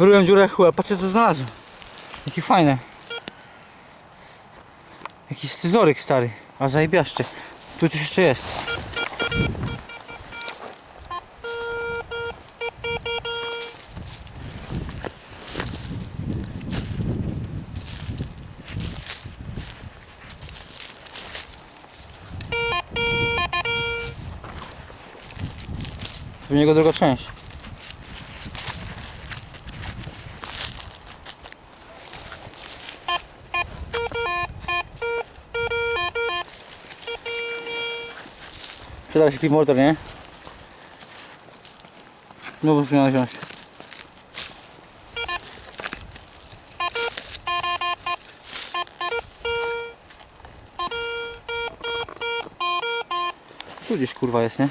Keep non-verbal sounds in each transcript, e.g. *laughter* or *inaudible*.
Wyryłem dziurę chuja, patrzcie co znalazłem. Jakie fajne. Jakiś scyzoryk stary, a zajebiaszczy. Tu coś jeszcze jest. To niego druga część. Przyda się pit motor, nie? No bo miała wziąć. Tu gdzieś kurwa jest, nie?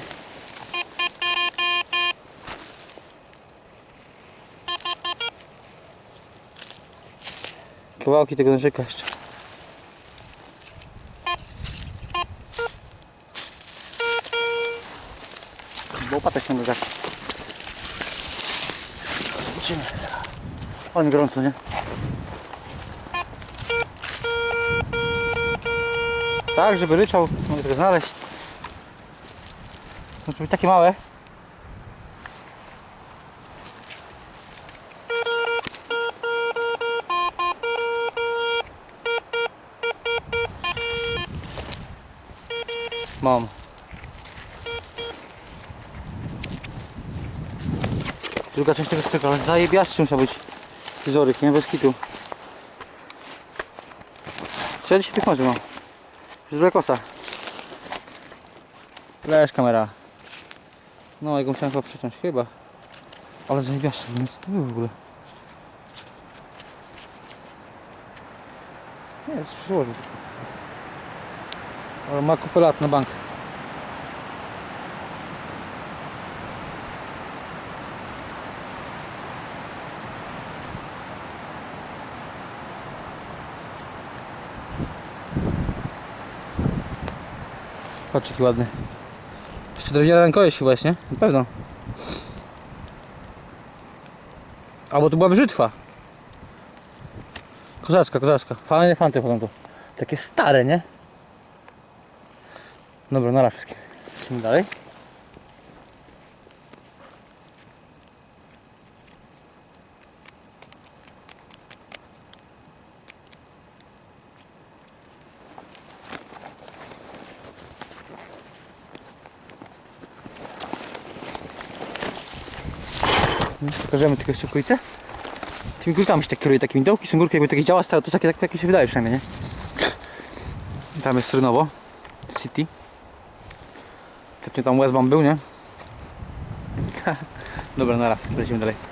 Kawałki tego nożyka jeszcze. Bo łopatek się gasi. Zobaczymy. Ale mi gorąco, nie? Tak, żeby ryczał, mogę tego znaleźć. Muszą być takie małe. Mam. Druga część tego sklepu, ale zajebiaszczy musiał być scyzoryk, nie? Bez kitu. 40 tych może mam. Z Blakosa. Leż kamera. No, jego musiałem chyba przeciąć, chyba. Ale zajebiaszczy, nie wiem co to było w ogóle. Nie, przyłożył. Ale ma kupę lat na bank. Patrz jaki ładny. Jeszcze drewniana rękojeść chyba jest, nie? Na pewno. Albo to była brzytwa. Kozacka, kozacka. Fajne fanty potem to. Takie stare, nie? Dobra, na wszystkim. Lecimy dalej. Pokażemy tylko jeszcze okolice. Tymi górkami się tak kieruje, takimi dołki są górki, jakby takie działa stare, to takie, tak, mi się wydaje przynajmniej, nie? Tam jest Rynowo City. Ostatnio tam Westbam był, nie? *laughs* Dobra, nara, lecimy dalej.